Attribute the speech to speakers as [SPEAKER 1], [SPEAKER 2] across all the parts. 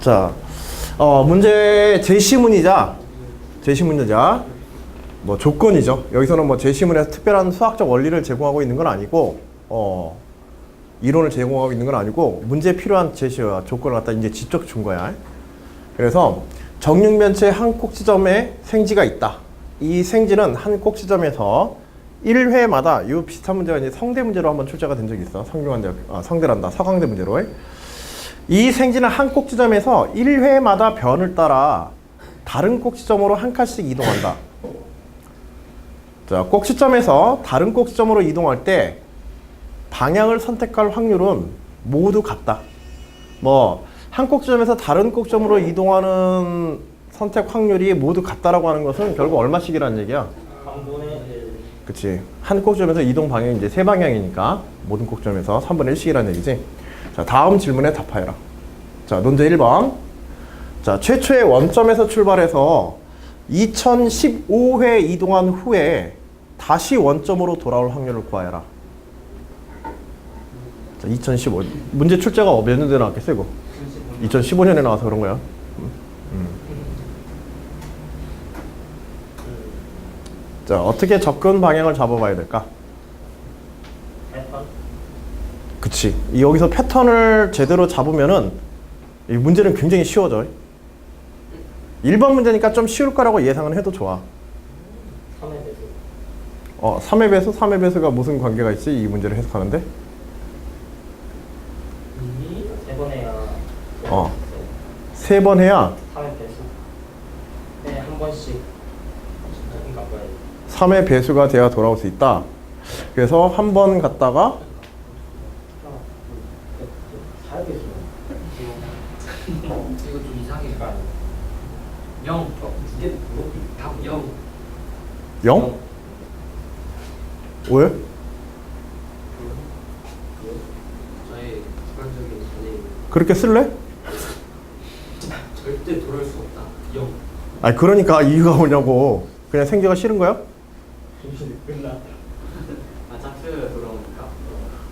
[SPEAKER 1] 자, 어, 문제 제시문이자 제시문이자 뭐 조건이죠. 여기서는 뭐 제시문에서 특별한 수학적 원리를 제공하고 있는 건 아니고 어, 이론을 제공하고 있는 건 아니고 문제에 필요한 제시와 조건을 갖다 이제 직접 준 거야. 그래서 정육면체 한 꼭지점에 생지가 있다. 이 생지는 한 꼭지점에서 1회마다 이 비슷한 문제가 이제 성대 문제로 한번 출제가 된 적이 있어. 성균관대 아, 성대란다. 서강대 문제로. 이 생지는 한 꼭지점에서 1회마다 변을 따라 다른 꼭지점으로 한 칸씩 이동한다. 자, 꼭지점에서 다른 꼭지점으로 이동할 때 방향을 선택할 확률은 모두 같다. 뭐, 한 꼭지점에서 다른 꼭지점으로 이동하는 선택 확률이 모두 같다라고 하는 것은 결국 얼마씩이라는 얘기야?
[SPEAKER 2] 방분의 1
[SPEAKER 1] 그치. 한 꼭지점에서 이동 방향이 이제 세 방향이니까 모든 꼭지점에서 3분의 1씩이라는 얘기지. 자, 다음 질문에 답하여라. 자, 논제 1번. 자, 최초의 원점에서 출발해서 2015회 이동한 후에 다시 원점으로 돌아올 확률을 구하여라. 자, 2015. 문제 출제가 몇 년대 나왔겠어, 이거? 2015년에 나와서 그런 거야. 음, 음. 자, 어떻게 접근 방향을 잡아봐야 될까?
[SPEAKER 2] 패턴
[SPEAKER 1] 그치. 이 여기서 패턴을 제대로 잡으면은 이 문제는 굉장히 쉬워져. 1번 문제니까 좀 쉬울 거라고 예상은 해도 좋아.
[SPEAKER 2] 3의 배수
[SPEAKER 1] 어, 3의 배수, 3의 배수가 무슨 관계가 있지? 이 문제를 해석하는데?
[SPEAKER 2] 세번 해야
[SPEAKER 1] 어. 세 번 해야
[SPEAKER 2] 3의 배수 네, 한 번씩 적인 깎아야 돼
[SPEAKER 1] 3의 배수가 돼야 돌아올 수 있다. 그래서 한 번 갔다가
[SPEAKER 2] 하나 둘 셋, 넷, 넷. 4의 배수
[SPEAKER 3] 이거 좀 이상해.
[SPEAKER 2] 그러니까
[SPEAKER 3] 0.
[SPEAKER 2] 어, 두개 뭐?
[SPEAKER 3] 답 0.
[SPEAKER 1] 0? 왜?
[SPEAKER 3] 저의 주관적인 견해.
[SPEAKER 1] 그렇게 쓸래?
[SPEAKER 3] 절대 돌아올 수 없다. 0.
[SPEAKER 1] 아니, 그러니까 이유가 뭐냐고. 그냥 생기가 싫은 거야?
[SPEAKER 2] 끝나
[SPEAKER 3] 아 짝수가 돌아오니까.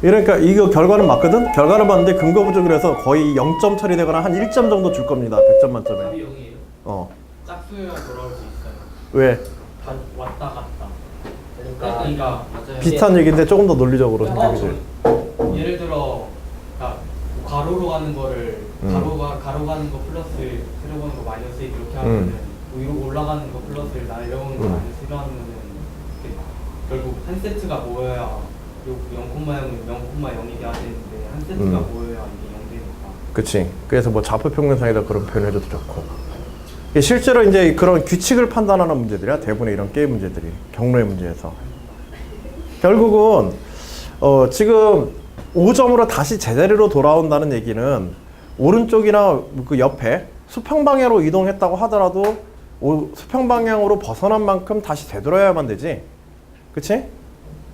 [SPEAKER 1] 이러니까 이거 결과는 맞거든? 결과를 봤는데 근거 부족이라서 거의 0점 처리되거나 한 1점 정도 줄 겁니다. 100점 만점에.
[SPEAKER 3] 답이 0이에요.
[SPEAKER 1] 어.
[SPEAKER 3] 짝수여야 돌아올 수 있어요.
[SPEAKER 1] 왜?
[SPEAKER 2] 다 왔다 갔다
[SPEAKER 3] 그러니까,
[SPEAKER 2] 그러니까
[SPEAKER 3] 맞아요.
[SPEAKER 1] 비슷한 얘기인데 조금 더 논리적으로
[SPEAKER 3] 어,
[SPEAKER 1] 생각해줘.
[SPEAKER 4] 예를 들어 그러니까 가로로 가는 거를
[SPEAKER 1] 음.
[SPEAKER 4] 가로가 가로 가는 거 플러스 세로 가는 거 마이너스 이렇게 하면은 뭐 위로 올라가는 거 플러스를 내려오는 거
[SPEAKER 1] 음.
[SPEAKER 4] 마이너스로 하면은 이렇게 결국 한 세트가 모여야 요 0,0은 0,0이 돼야 되는데 한 세트가
[SPEAKER 1] 음.
[SPEAKER 4] 모여야 이게 0 되니까
[SPEAKER 1] 그치. 그래서 뭐 좌표평면상에다 그런 표현을 해줘도 좋고. 실제로 이제 그런 규칙을 판단하는 문제들이야. 대부분의 이런 게임 문제들이. 경로의 문제에서. 결국은, 어, 지금 5점으로 다시 제자리로 돌아온다는 얘기는 오른쪽이나 그 옆에 수평 방향으로 이동했다고 하더라도 오- 수평 방향으로 벗어난 만큼 다시 되돌아야만 되지. 그치?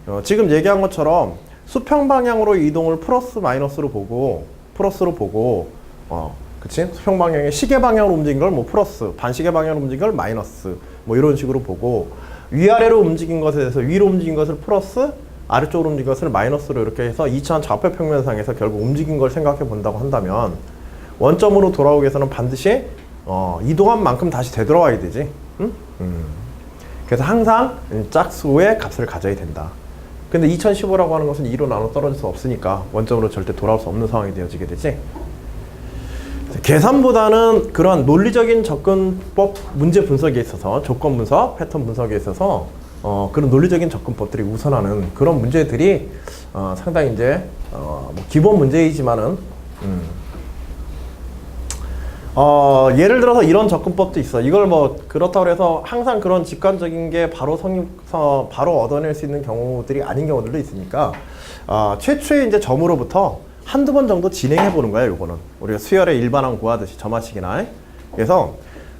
[SPEAKER 1] 어, 지금 얘기한 것처럼 수평 방향으로 이동을 플러스 마이너스로 보고 플러스로 보고 어 그치 수평 방향의 시계 방향으로 움직인 걸 뭐 플러스 반시계 방향으로 움직인 걸 마이너스 뭐 이런 식으로 보고 위아래로 움직인 것에 대해서 위로 움직인 것을 플러스 아래쪽으로 움직인 것을 마이너스로 이렇게 해서 2차원 좌표 평면상에서 결국 움직인 걸 생각해 본다고 한다면 원점으로 돌아오기 위해서는 반드시 어, 이동한 만큼 다시 되돌아와야 되지 응? 음. 그래서 항상 짝수의 값을 가져야 된다. 근데 2015라고 하는 것은 2로 나눠 떨어질 수 없으니까 원점으로 절대 돌아올 수 없는 상황이 되어지게 되지. 계산보다는 그런 논리적인 접근법 문제 분석에 있어서 조건 분석, 패턴 분석에 있어서 어, 그런 논리적인 접근법들이 우선하는 그런 문제들이 어, 상당히 이제 어, 뭐 기본 문제이지만은 음, 어, 예를 들어서 이런 접근법도 있어. 이걸 뭐 그렇다고 해서 항상 그런 직관적인 게 바로 성립서 바로 얻어낼 수 있는 경우들이 아닌 경우들도 있으니까 어, 최초의 이제 점으로부터 한두 번 정도 진행해 보는 거야, 요거는. 우리가 수열의 일반항 구하듯이 점화식이나. 그래서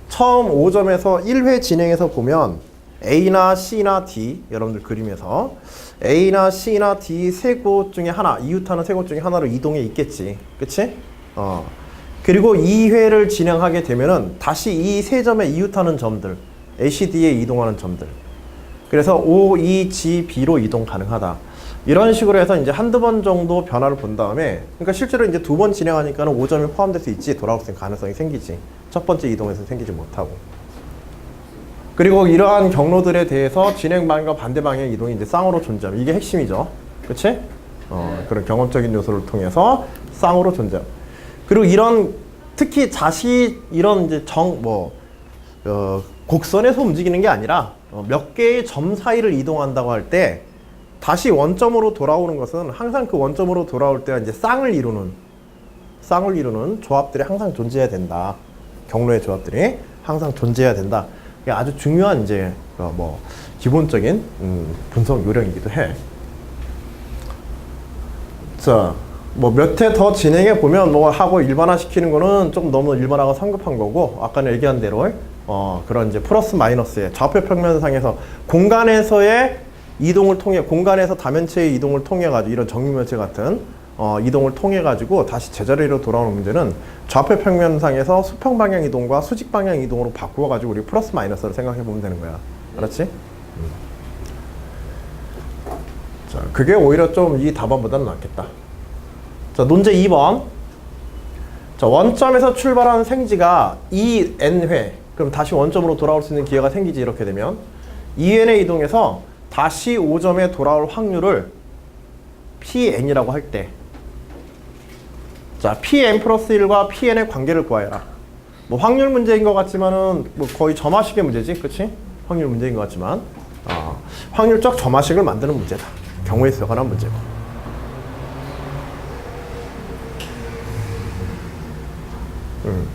[SPEAKER 1] 처음 5점에서 1회 진행해서 보면 A나 C나 D 여러분들 그림에서 A나 C나 D 세 곳 중에 하나 이웃하는 세 곳 중에 하나로 이동해 있겠지. 그치? 어. 그리고 2회를 진행하게 되면은 다시 이 세 점에 이웃하는 점들, ACD에 이동하는 점들. 그래서 O, E, G, B로 이동 가능하다. 이런 식으로 해서 이제 한두 번 정도 변화를 본 다음에 그러니까 실제로 이제 두 번 진행하니까는 5점이 포함될 수 있지 돌아올 수 가능성이 생기지 첫 번째 이동에서 생기지 못하고 그리고 이러한 경로들에 대해서 진행 방향과 반대 방향의 이동이 이제 쌍으로 존재함 이게 핵심이죠 그치? 어, 그런 경험적인 요소를 통해서 쌍으로 존재함 그리고 이런 특히 자시 이런 이제 정뭐 어, 곡선에서 움직이는 게 아니라 어, 몇 개의 점 사이를 이동한다고 할 때 다시 원점으로 돌아오는 것은 항상 그 원점으로 돌아올 때 이제 쌍을 이루는 쌍을 이루는 조합들이 항상 존재해야 된다. 경로의 조합들이 항상 존재해야 된다. 이게 아주 중요한 이제 어, 뭐 기본적인 음, 분석 요령이기도 해. 자, 뭐 몇 회 더 진행해 보면 뭐 하고 일반화 시키는 거는 좀 너무 일반화가 성급한 거고 아까는 얘기한 대로 어 그런 이제 플러스 마이너스의 좌표 평면상에서 공간에서의 이동을 통해 공간에서 다면체의 이동을 통해 가지고 이런 정육면체 같은 어 이동을 통해 가지고 다시 제자리로 돌아오는 문제는 좌표 평면상에서 수평 방향 이동과 수직 방향 이동으로 바꾸어 가지고 우리 플러스 마이너스를 생각해 보면 되는 거야. 알았지? 음. 자, 그게 오히려 좀 이 답안보다는 낫겠다. 자, 논제 2번. 자, 원점에서 출발하는 생지가 2n회. 그럼 다시 원점으로 돌아올 수 있는 기회가 생기지 이렇게 되면 2n에 이동해서 다시 5점에 돌아올 확률을 pn이라고 할 때. 자, pn 플러스 1과 pn의 관계를 구하여라. 뭐 확률 문제인 것 같지만은 뭐 거의 점화식의 문제지, 그렇지? 확률 문제인 것 같지만 어, 확률적 점화식을 만드는 문제다. 경우에 서 관한 문제고. 음.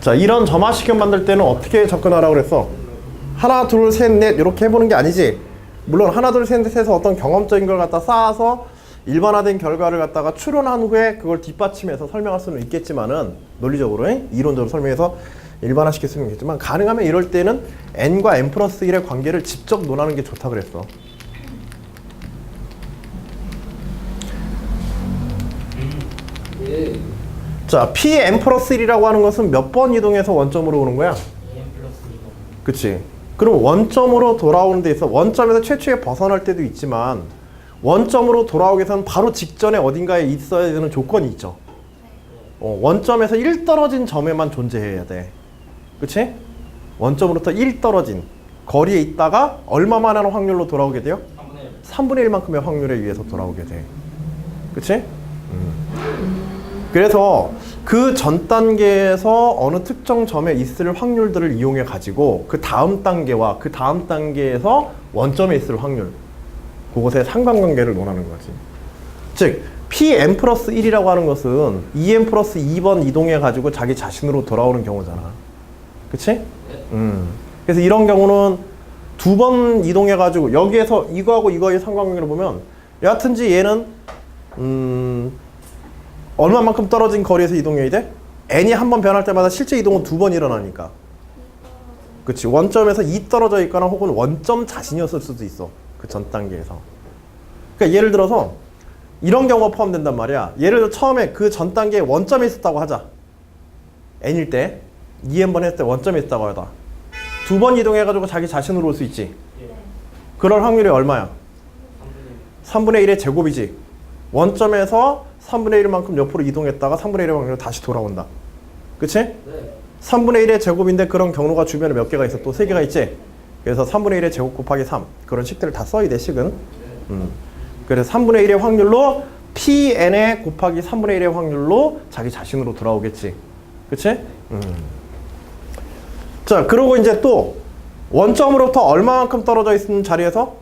[SPEAKER 1] 자, 이런 점화식을 만들 때는 어떻게 접근하라고 그랬어? 하나, 둘, 셋, 넷 이렇게 해보는 게 아니지. 물론 하나, 둘, 셋, 넷 해서 어떤 경험적인 걸 갖다 쌓아서 일반화된 결과를 갖다가 추론한 후에 그걸 뒷받침해서 설명할 수는 있겠지만은 논리적으로 이론적으로 설명해서 일반화시킬 수는 있겠지만 가능하면 이럴 때는 n과 n 플러스 1의 관계를 직접 논하는 게 좋다 그랬어. 자, pn 플러스 1이라고 하는 것은 몇 번 이동해서 원점으로 오는 거야?
[SPEAKER 2] 2n 플러스 2번.
[SPEAKER 1] 그치? 그럼 원점으로 돌아오는 데 있어 원점에서 최초에 벗어날 때도 있지만 원점으로 돌아오기 위해서는 바로 직전에 어딘가에 있어야 되는 조건이 있죠. 어, 원점에서 1 떨어진 점에만 존재해야 돼. 그치? 원점으로부터 1 떨어진 거리에 있다가 얼마만한 확률로 돌아오게 돼요?
[SPEAKER 2] 3분의 1.
[SPEAKER 1] 3분의 1만큼의 확률에 의해서 돌아오게 돼. 그치? 음. 그래서 그 전 단계에서 어느 특정 점에 있을 확률들을 이용해 가지고 그 다음 단계와 그 다음 단계에서 원점에 있을 확률 그것의 상관관계를 논하는 거지. 즉 pn 플러스 1이라고 하는 것은 2n 플러스 2번 이동해 가지고 자기 자신으로 돌아오는 경우잖아. 그치? 음. 그래서 이런 경우는 두 번 이동해 가지고 여기에서 이거하고 이거의 상관관계를 보면 여하튼지 얘는 음 얼마만큼 떨어진 거리에서 이동해야 돼? n이 한 번 변할 때마다 실제 이동은 두 번 일어나니까. 그치 원점에서 2 떨어져 있거나 혹은 원점 자신이었을 수도 있어 그 전 단계에서 그러니까 예를 들어서 이런 경우가 포함된단 말이야 예를 들어 처음에 그 전 단계에 원점에 있었다고 하자 n일 때 2n번 했을 때 원점에 있다고 하다 두 번 이동해가지고 자기 자신으로 올 수 있지
[SPEAKER 2] 예.
[SPEAKER 1] 그럴 확률이 얼마야? 3분의 1의 제곱이지 원점에서 3분의 1만큼 옆으로 이동했다가 3분의 1의 확률로 다시 돌아온다 그치?
[SPEAKER 3] 네.
[SPEAKER 1] 3분의 1의 제곱인데 그런 경로가 주변에 몇 개가 있어? 또세 개가 있지? 그래서 3분의 1의 제곱 곱하기 3 그런 식들을 다 써야 돼 식은 음. 그래서 3분의 1의 확률로 pn의 곱하기 3분의 1의 확률로 자기 자신으로 돌아오겠지 그치? 음. 자 그리고 이제 또 원점으로부터 얼마만큼 떨어져 있는 자리에서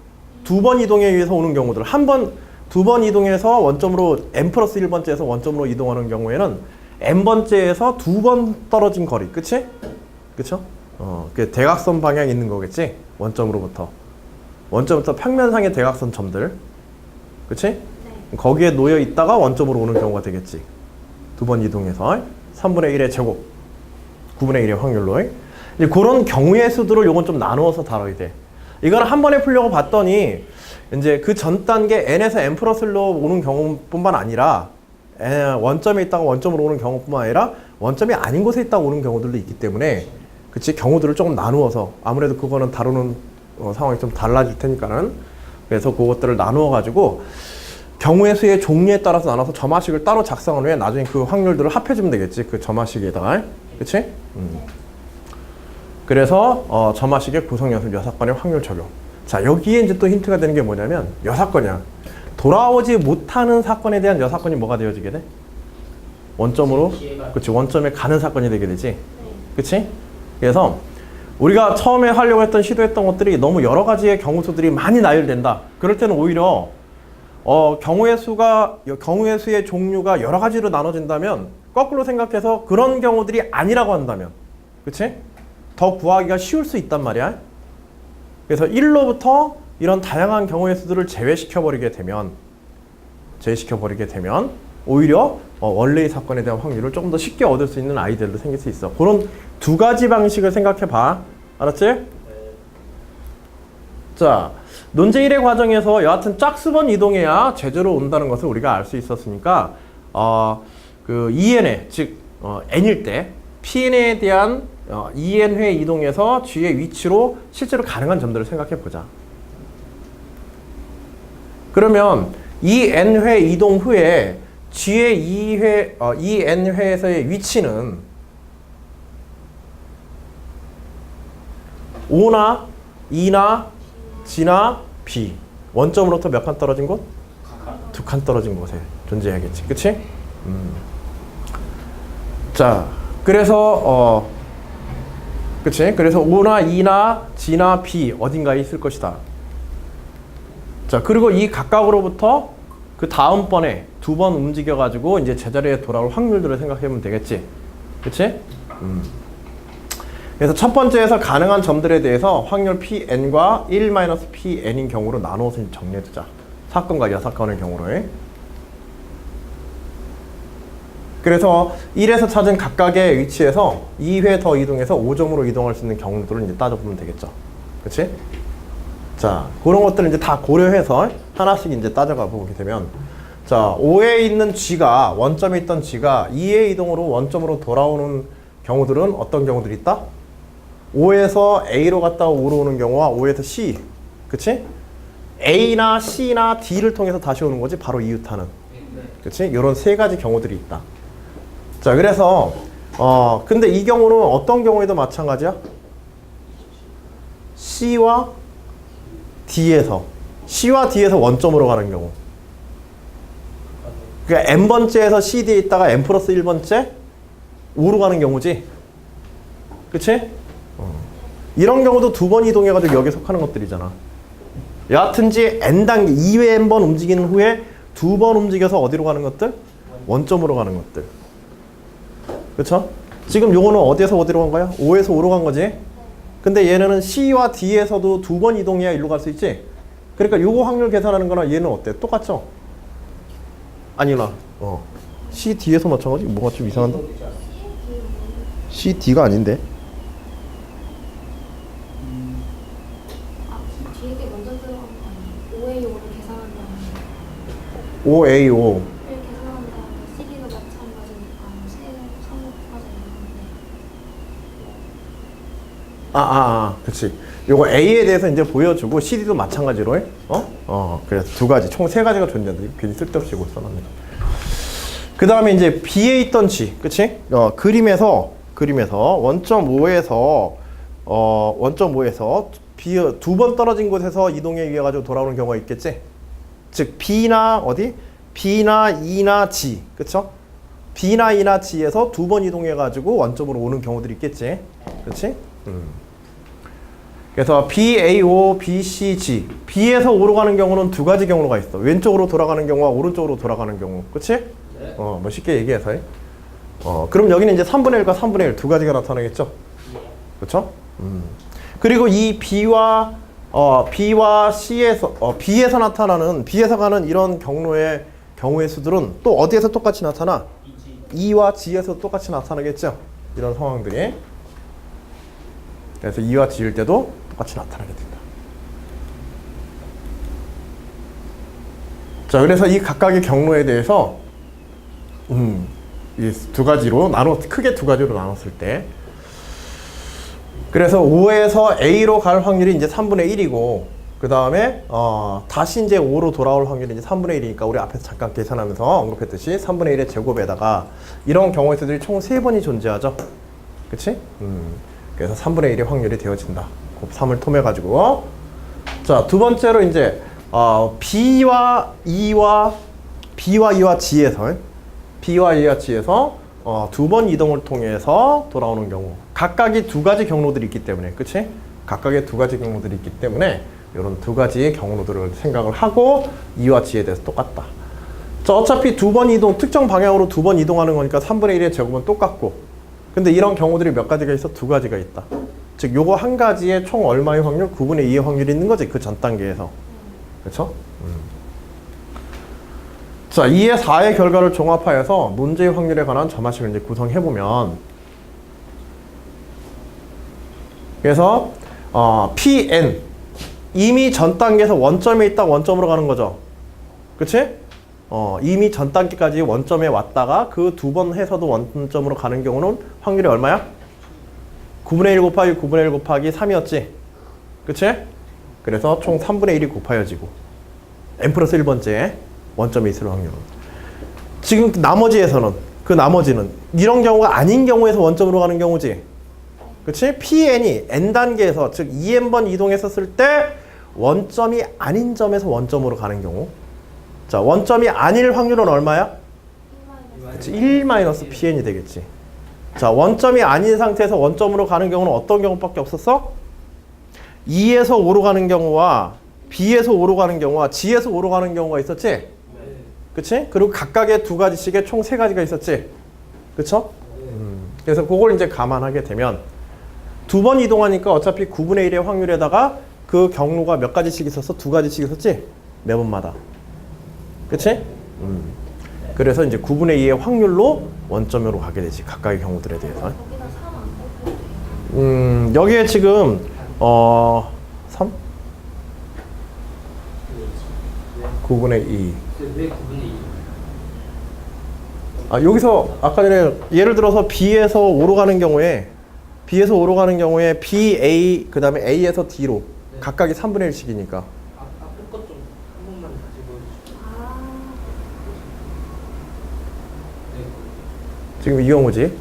[SPEAKER 1] 두 번 이동에 의해서 오는 경우들 한 번 두 번 이동해서 원점으로 n 플러스 1번째에서 원점으로 이동하는 경우에는 n번째에서 두 번 떨어진 거리 그치? 그쵸? 어, 그 대각선 방향이 있는 거겠지? 원점으로부터 원점부터 평면상의 대각선 점들 그치? 거기에 놓여 있다가 원점으로 오는 경우가 되겠지 두 번 이동해서 3분의 1의 제곱 9분의 1의 확률로 이제 그런 경우의 수들을 요건 좀 나누어서 다뤄야 돼 이걸 한 번에 풀려고 봤더니 이제 그 전 단계 n에서 n 플러스 1로 오는 경우뿐만 아니라 에, 원점에 있다가 원점으로 오는 경우뿐만 아니라 원점이 아닌 곳에 있다가 오는 경우들도 있기 때문에 그치 경우들을 조금 나누어서 아무래도 그거는 다루는 어, 상황이 좀 달라질 테니까는 그래서 그것들을 나누어 가지고 경우의 수의 종류에 따라서 나눠서 점화식을 따로 작성한 후에 나중에 그 확률들을 합해주면 되겠지. 그 점화식에다가. 그치? 음. 그래서 어, 점화식의 구성 연습 여섯 건의 확률 적용. 자 여기에 이제 또 힌트가 되는 게 뭐냐면 여섯 건이야. 돌아오지 못하는 사건에 대한 여섯 건이 뭐가 되어지게 돼? 원점으로? 그치 원점에 가는 사건이 되게 되지? 그치? 그래서 우리가 처음에 하려고 했던 시도했던 것들이 너무 여러 가지의 경우 수들이 많이 나열된다. 그럴 때는 오히려 어, 경우의 수가 경우의 수의 종류가 여러 가지로 나눠진다면 거꾸로 생각해서 그런 경우들이 아니라고 한다면. 그치 더 구하기가 쉬울 수 있단 말이야 그래서 1로부터 이런 다양한 경우의 수들을 제외시켜 버리게 되면 제외시켜 버리게 되면 오히려 어, 원래의 사건에 대한 확률을 조금 더 쉽게 얻을 수 있는 아이들도 생길 수 있어. 그런 두 가지 방식을 생각해 봐. 알았지? 자, 논제 1의 과정에서 여하튼 짝수번 이동해야 제대로 온다는 것을 우리가 알 수 있었으니까 어, 그 2n에 즉 어, n일 때 pn에 대한 어, 2n회 이동해서 g의 위치로 실제로 가능한 점들을 생각해 보자. 그러면 이 n회 이동 후에 g의 2회, 어, 이 n회에서의 위치는 5나 2나 g나 b 원점으로부터 몇 칸 떨어진 곳? 두 칸 떨어진 곳에 존재해야겠지. 그치? 음. 자, 그래서 어, 그치? 그래서 5나 2나 g나 b 어딘가에 있을 것이다. 자, 그리고 이 각각으로부터 그 다음번에 두 번 움직여가지고 이제 제자리에 돌아올 확률들을 생각해보면 되겠지. 그치? 음. 그래서 첫 번째에서 가능한 점들에 대해서 확률 Pn과 1-Pn인 경우로 나누어서 정리해두자. 사건과 여사건의 경우로. 그래서 1에서 찾은 각각의 위치에서 2회 더 이동해서 5점으로 이동할 수 있는 경우들을 이제 따져보면 되겠죠. 그치? 자, 그런 것들을 이제 다 고려해서 하나씩 이제 따져가 보게 되면 자, 5에 있는 G가 원점에 있던 G가 2의 이동으로 원점으로 돌아오는 경우들은 어떤 경우들이 있다? 5에서 A로 갔다가 5로 오는 경우와 5에서 C. 그치? A나 C나 D를 통해서 다시 오는 거지. 바로 이웃하는. 그치? 이런 세 가지 경우들이 있다. 자, 그래서 어, 근데 이 경우는 어떤 경우에도 마찬가지야? C와 D에서 C와 D에서 원점으로 가는 경우. 그러니까 n번째에서 CD에 있다가 n 플러스 1 번째 5로 가는 경우지. 그치? 어. 이런 경우도 두 번 이동해가지고 여기에 속하는 것들이잖아. 여하튼지 n단계 2회 n번 움직이는 후에 두 번 움직여서 어디로 가는 것들? 원점으로 가는 것들. 그쵸? 지금 요거는 어디에서 어디로 간 거야? 5에서 5로 간 거지? 근데 얘네는 C와 D에서도 두 번 이동해야 일로 갈 수 있지? 그러니까 요거 확률 계산하는 거나 얘는 어때? 똑같죠? 아니나 어. C, D에서 마찬가지? 뭐가 좀 이상한데? C, D가 아닌데?
[SPEAKER 5] 아, 뒤에 게 먼저 들어간 거 아니에요? 5의 요를 계산한 다음에
[SPEAKER 1] 5A5
[SPEAKER 5] 를 계산한 다음에 CD도 마찬가지니까 C는 3까지 있는데
[SPEAKER 1] 아, 아, 아, 그치. 요거 A에 대해서 이제 보여주고 CD도 마찬가지로 해. 어? 어, 그래서 두 가지, 총 세 가지가 존재한다. 괜히 쓸데없이 이거 써놨네. 그 다음에 이제 B에 있던 G, 그치? 어, 그림에서, 그림에서 원점 5에서, 어, 원점 5에서 B, 두 번 떨어진 곳에서 이동에 의해 가지고 돌아오는 경우가 있겠지? 즉, B나 어디? B나 E나 G, 그쵸? B나 E나 G에서 두 번 이동해 가지고 원점으로 오는 경우들이 있겠지? 그치? 음. 그래서 B, A, O, B, C, G. B에서 O로 가는 경우는 두 가지 경우가 있어. 왼쪽으로 돌아가는 경우와 오른쪽으로 돌아가는 경우. 그치? 어, 뭐 쉽게 얘기해서. 해. 어, 그럼 여기는 이제 3분의 1과 3분의 1 두 가지가 나타나겠죠? 그쵸? 음. 그리고 이 B와, 어, B와 C에서, 어, B에서 나타나는, B에서 가는 이런 경로의 경우의 수들은 또 어디에서 똑같이 나타나? E와 G에서 똑같이 나타나겠죠? 이런 상황들이. 그래서 E와 G일 때도 똑같이 나타나게 된다. 자, 그래서 이 각각의 경로에 대해서 음, 이두 가지로 나눠 크게 두 가지로 나눴을 때 그래서 5에서 A로 갈 확률이 이제 3분의 1이고 그 다음에 어, 다시 이제 5로 돌아올 확률이 이제 3분의 1이니까 우리 앞에서 잠깐 계산하면서 언급했듯이 3분의 1의 제곱에다가 이런 경우에서들이 총 3번이 존재하죠. 그치? 음, 그래서 3분의 1의 확률이 되어진다. 곱 3을 통해가지고. 자, 두 번째로 이제 어, B와 E와 B와 E와 G에서 B와 E와 G에서 어, 두 번 이동을 통해서 돌아오는 경우 각각이 두 가지 경로들이 있기 때문에 그치? 각각의 두 가지 경로들이 있기 때문에 이런 두 가지의 경로들을 생각을 하고 E와 G에 대해서 똑같다. 자, 어차피 두 번 이동, 특정 방향으로 두 번 이동하는 거니까 3분의 1의 제곱은 똑같고 근데 이런 경우들이 몇 가지가 있어? 두 가지가 있다. 즉 요거 한 가지에 총 얼마의 확률? 9분의 2의 확률이 있는 거지 그 전 단계에서. 그렇죠? 자, 2의 4의 결과를 종합하여서 문제의 확률에 관한 점화식을 이제 구성해 보면 그래서 어, Pn 이미 전 단계에서 원점에 있다 원점으로 가는 거죠. 그치? 어, 이미 전 단계까지 원점에 왔다가 그 두 번 해서도 원점으로 가는 경우는 확률이 얼마야? 9분의 1 곱하기 9분의 1 곱하기 3이었지. 그치? 그래서 총 3분의 1이 곱하여지고 n 플러스 1번째 원점에 있을 확률은 지금 나머지에서는 그 나머지는 이런 경우가 아닌 경우에서 원점으로 가는 경우지. 그치? PN이 n 단계에서 즉 2n번 이동했었을 때 원점이 아닌 점에서 원점으로 가는 경우 자 원점이 아닐 확률은 얼마야? 그치 1 마이너스 PN이 되겠지 자 원점이 아닌 상태에서 원점으로 가는 경우는 어떤 경우밖에 없었어? 2에서 5로 가는 경우와 B에서 5로 가는 경우와 G에서 5로 가는 경우가 있었지? 그치? 그리고 각각의 두 가지씩에 총세 가지가 있었지? 그쵸? 음, 그래서 그걸 이제 감안하게 되면 두 번 이동하니까 어차피 9분의 1의 확률에다가 그 경로가 몇 가지씩 있었어? 두 가지씩 있었지? 매번마다. 그치? 음. 그래서 이제 9분의 2의 확률로 원점으로 가게 되지. 각각의 경우들에 대해서.
[SPEAKER 5] 거기다 3안 곱해도 돼요.
[SPEAKER 1] 음, 여기에 지금 어 3? 9분의 2.
[SPEAKER 3] 왜 9분의 2?
[SPEAKER 1] 아, 여기서 아까 전에 예를 들어서 B에서 5로 가는 경우에 B에서 5로 가는 경우에 B, A 그 다음에 A에서 D로
[SPEAKER 3] 네.
[SPEAKER 1] 각각이 3분의 1씩이니까
[SPEAKER 3] 아, 앞에 것 좀 한 번만 다시 보여주시죠.
[SPEAKER 5] 아,
[SPEAKER 3] 네.
[SPEAKER 1] 지금 이 경우지.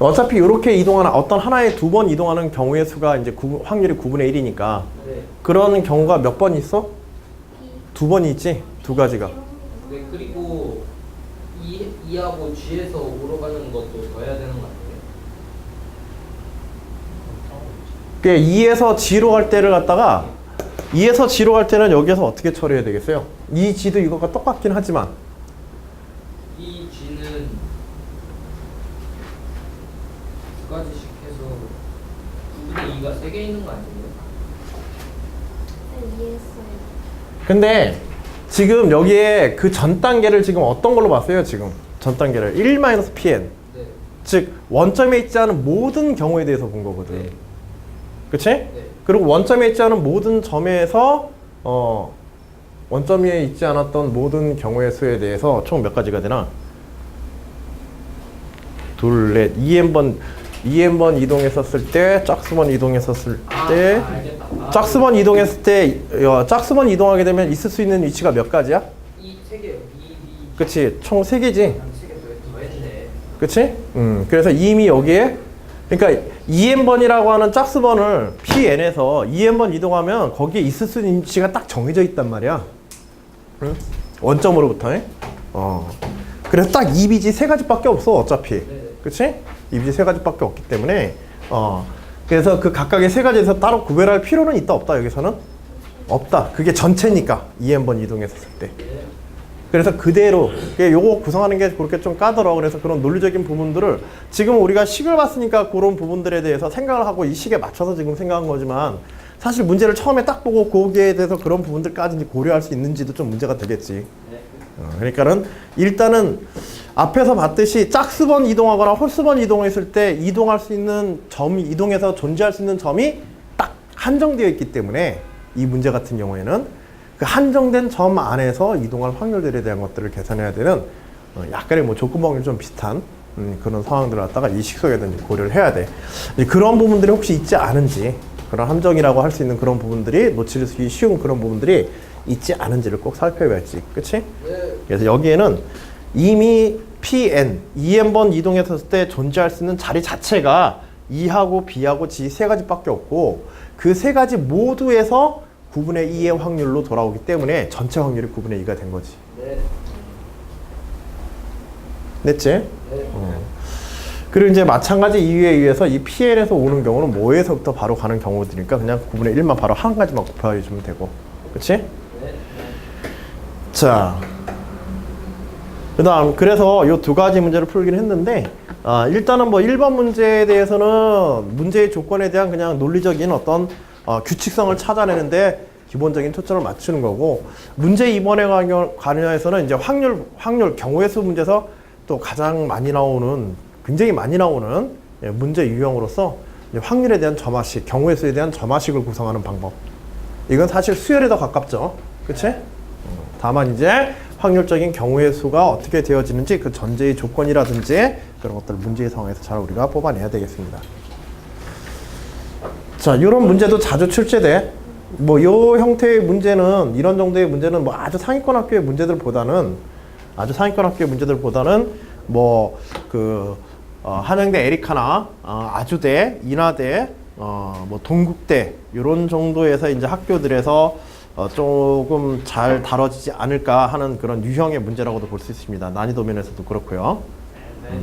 [SPEAKER 1] 어차피 이렇게 이동하는 어떤 하나에 두 번 이동하는 경우의 수가 이제 구- 확률이 9분의 1이니까
[SPEAKER 3] 네.
[SPEAKER 1] 그런 경우가 몇 번 있어? 두 번이 있지. 두 가지가.
[SPEAKER 3] 네, 그리고 2, 2하고 G에서 5로 가는 것도 더해야 되는 거 아니에요?
[SPEAKER 1] 그 2에서 G로 갈 때를 갖다가 2에서 G로 갈 때는 여기에서 어떻게 처리해야 되겠어요? 이 G도 이거가 똑같긴 하지만
[SPEAKER 3] 이 G는 두 가지씩 해서 9분의 2가 3개 있는 거 아니에요?
[SPEAKER 5] 네, 이해했어요.
[SPEAKER 1] 근데 지금 여기에 그 전 단계를 지금 어떤 걸로 봤어요? 지금 전 단계를 1-pn
[SPEAKER 3] 네.
[SPEAKER 1] 즉 원점에 있지 않은 모든 경우에 대해서 본 거거든.
[SPEAKER 3] 네.
[SPEAKER 1] 그치?
[SPEAKER 3] 네.
[SPEAKER 1] 그리고 원점에 있지 않은 모든 점에서 어 원점에 있지 않았던 모든 경우의 수에 대해서 총 몇 가지가 되나? 둘, 넷, 2n번 2n번 이동했었을 때 짝수번 이동했었을
[SPEAKER 3] 아,
[SPEAKER 1] 때
[SPEAKER 3] 아, 알겠다. 아,
[SPEAKER 1] 짝수번 이동했을 때 어, 짝수번 이동하게 되면 있을 수 있는 위치가 몇 가지야?
[SPEAKER 3] 이 3개요. 2, 2.
[SPEAKER 1] 그치? 총 3개지?
[SPEAKER 3] 한 3개 더했네.
[SPEAKER 1] 그치? 음, 그래서 이미 여기에 그러니까 2n번이라고 하는 짝수번을 pn에서 2n번 이동하면 거기에 있을 수 있는 위치가 딱 정해져 있단 말이야. 응? 원점으로부터. 어. 그래서 딱이 비지 세 가지밖에 없어 어차피.
[SPEAKER 3] 네.
[SPEAKER 1] 그치? 이 비지 세 가지밖에 없기 때문에 어. 그래서 그 각각의 세 가지에서 따로 구별할 필요는 있다 없다 여기서는 없다. 그게 전체니까 2n번 이동했을 때. 그래서 그대로 요거 구성하는 게 그렇게 좀 까다로워 그래서 그런 논리적인 부분들을 지금 우리가 식을 봤으니까 그런 부분들에 대해서 생각을 하고 이 식에 맞춰서 지금 생각한 거지만 사실 문제를 처음에 딱 보고 거기에 대해서 그런 부분들까지 고려할 수 있는지도 좀 문제가 되겠지
[SPEAKER 3] 네.
[SPEAKER 1] 어, 그러니까는 일단은 앞에서 봤듯이 짝수번 이동하거나 홀수번 이동했을 때 이동할 수 있는 점이 이동해서 존재할 수 있는 점이 딱 한정되어 있기 때문에 이 문제 같은 경우에는 그 한정된 점 안에서 이동할 확률들에 대한 것들을 계산해야 되는 어, 약간의 뭐 조건 방향이 좀 비슷한 음, 그런 상황들을 갖다가 이 식속에다 이제 고려를 해야 돼. 그런 부분들이 혹시 있지 않은지 그런 함정이라고 할 수 있는 그런 부분들이 놓치기 쉬운 그런 부분들이 있지 않은지를 꼭 살펴봐야지. 그치?
[SPEAKER 3] 네.
[SPEAKER 1] 그래서 여기에는 이미 PN, EN번 이동했을 때 존재할 수 있는 자리 자체가 E하고 B하고 G 세 가지밖에 없고 그 세 가지 모두에서 9분의 2의 확률로 돌아오기 때문에 전체 확률이 9분의 2가 된 거지.
[SPEAKER 3] 네.
[SPEAKER 1] 냈지?
[SPEAKER 3] 네.
[SPEAKER 1] 어. 그리고 이제 마찬가지 이유에 의해서 이 PN에서 오는 경우는 뭐에서부터 바로 가는 경우들이니까 그냥 9분의 1만 바로 한 가지만 곱해주면 되고. 그치?
[SPEAKER 3] 네.
[SPEAKER 1] 자, 그 다음 그래서 이 두 가지 문제를 풀기는 했는데 아, 일단은 뭐 1번 문제에 대해서는 문제의 조건에 대한 그냥 논리적인 어떤 어, 규칙성을 찾아내는데 기본적인 초점을 맞추는 거고 문제 2번에 관여- 관여해서는 이제 확률 확률 경우의 수 문제에서 또 가장 많이 나오는 굉장히 많이 나오는 예, 문제 유형으로서 확률에 대한 점화식, 경우의 수에 대한 점화식을 구성하는 방법. 이건 사실 수열에 더 가깝죠. 그치? 다만 이제 확률적인 경우의 수가 어떻게 되어지는지 그 전제의 조건이라든지 그런 것들 문제의 상황에서 잘 우리가 뽑아내야 되겠습니다. 자, 이런 문제도 자주 출제돼. 뭐, 요 형태의 문제는, 이런 정도의 문제는 뭐 아주 상위권 학교의 문제들보다는, 아주 상위권 학교의 문제들보다는, 뭐, 그, 어, 한양대 에리카나, 어, 아주대, 인하대, 어, 뭐, 동국대, 요런 정도에서 이제 학교들에서 어, 조금 잘 다뤄지지 않을까 하는 그런 유형의 문제라고도 볼 수 있습니다. 난이도 면에서도 그렇고요.
[SPEAKER 4] 네.